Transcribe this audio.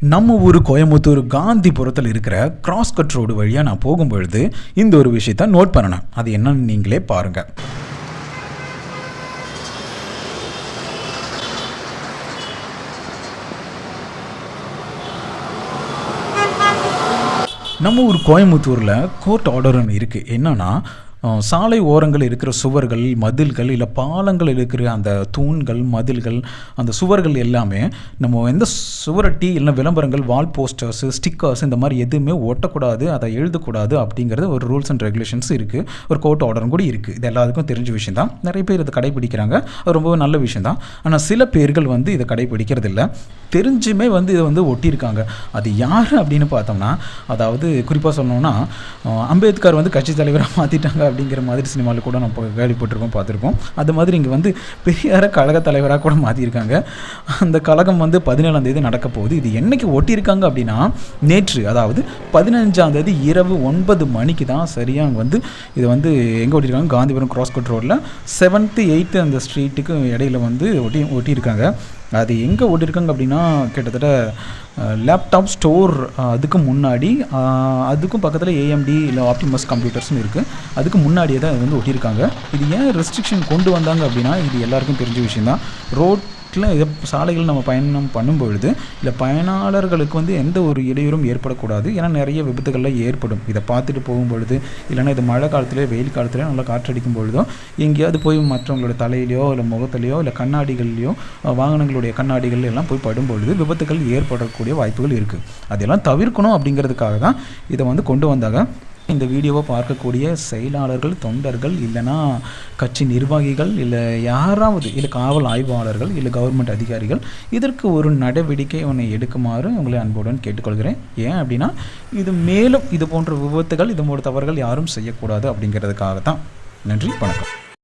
நம்ம ஊர் கோயம்புத்தூர் காந்திபுரத்தில் இருக்கிற கிராஸ் கட் ரோடு வழியாக நான் போகும்பொழுது இந்த ஒரு விஷயத்த நோட் பண்ணணும். அது என்னன்னு நீங்களே பாருங்கள் நம்ம ஊர் கோயம்புத்தூரில் கோர்ட் ஆர்டர்னு இருக்குது என்னன்னா சாலை ஓரங்கள் இருக்கிற சுவர்கள் மதில்கள் இல்லை பாலங்கள் இருக்கிற அந்த தூண்கள் மதில்கள் அந்த சுவர்கள் எல்லாமே நம்ம எந்த சுவரட்டி இல்லை விளம்பரங்கள் வால் போஸ்டர்ஸ் ஸ்டிக்கர்ஸ் இந்த மாதிரி எதுவுமே ஒட்டக்கூடாது அதை எழுதக்கூடாது அப்படிங்கிறது ஒரு ரூல்ஸ் அண்ட் ரெகுலேஷன்ஸ் இருக்குது ஒரு கோர்ட் ஆர்டரும் கூட இருக்குது இது எல்லாத்துக்கும் தெரிஞ்ச விஷயம் தான். நிறைய பேர் இதை கடைபிடிக்கிறாங்க. அது ரொம்பவே நல்ல விஷயம் தான். ஆனால் சில பேர்கள் வந்து இதை கடைபிடிக்கிறதில்ல தெரிஞ்சுமே வந்து இதை வந்து ஒட்டியிருக்காங்க. அது யார் அப்படின்னு பார்த்தோம்னா அதாவது குறிப்பாக சொல்லணும்னா அம்பேத்கர் வந்து கட்சி தலைவராக மாற்றிட்டாங்க அப்படிங்கிற மாதிரி சினிமாவில் கூட நம்ம கேள்விப்பட்டிருக்கோம் பார்த்துருக்கோம் அது மாதிரி இங்கே வந்து பெரியார கழக தலைவராக கூட மாற்றியிருக்காங்க அந்த கழகம் வந்து பதினேழாம் தேதி நடக்க போகுது. இது என்னைக்கு ஒட்டியிருக்காங்க அப்படின்னா நேற்று அதாவது பதினஞ்சாம் தேதி இரவு ஒன்பது மணிக்கு தான் சரியாக அங்கே வந்து இது வந்து எங்கே ஒட்டியிருக்காங்க காந்திபுரம் கிராஸ்கோட் ரோட்டில் செவன்த்து எயித்து அந்த ஸ்ட்ரீட்டுக்கு இடையில வந்து ஒட்டி ஒட்டியிருக்காங்க. அது எங்கே ஓட்டியிருக்காங்க அப்படின்னா கிட்டத்தட்ட லேப்டாப் ஸ்டோர் அதுக்கு முன்னாடி அதுக்கும் பக்கத்தில் ஏஎம்டி இல்லை ஆப்டிமஸ் கம்ப்யூட்டர்ஸ்னு இருக்குது அதுக்கு முன்னாடியே தான் இது வந்து ஒட்டியிருக்காங்க. இது ஏன் ரெஸ்ட்ரிக்ஷன் கொண்டு வந்தாங்க அப்படின்னா இது எல்லாருக்கும் தெரிஞ்ச விஷயந்தான் ரோட்டில் இதை சாலைகள் நம்ம பயணம் பண்ணும்பொழுது இல்லை பயனாளர்களுக்கு வந்து எந்த ஒரு இடையூறும் ஏற்படக்கூடாது. ஏன்னா நிறைய விபத்துகள்லாம் ஏற்படும். இதை பார்த்துட்டு போகும்பொழுது இல்லைன்னா இது மழை காலத்துலேயோ வெயில் காலத்துல நல்லா காற்றடிக்கும் பொழுதோ எங்கேயாவது போய் மற்றவங்களோட தலையிலையோ இல்லை முகத்துலையோ இல்லை கண்ணாடிகள்லையோ வாகனங்களுடைய கண்ணாடிகள் எல்லாம் போய் படும்பொழுது விபத்துகள் ஏற்படக்கூடிய வாய்ப்புகள் இருக்குது அதெல்லாம் தவிர்க்கணும் அப்படிங்கிறதுக்காக தான் இதை வந்து கொண்டு வந்தாங்க. இந்த வீடியோவை பார்க்கக்கூடிய செயலாளர்கள் தொண்டர்கள் இல்லைன்னா கட்சி நிர்வாகிகள் இல்லை யாராவது இல்லை காவல் ஆய்வாளர்கள் இல்லை கவர்மெண்ட் அதிகாரிகள் இதற்கு ஒரு நடவடிக்கை ஒன்றை எடுக்குமாறு உங்களை அன்புடன் கேட்டுக்கொள்கிறேன். ஏன் அப்படின்னா இது மேலும் இது போன்ற விபத்துகள் இது போன்ற தவறுகள் யாரும் செய்யக்கூடாது அப்படிங்கிறதுக்காக தான் நன்றி வணக்கம்.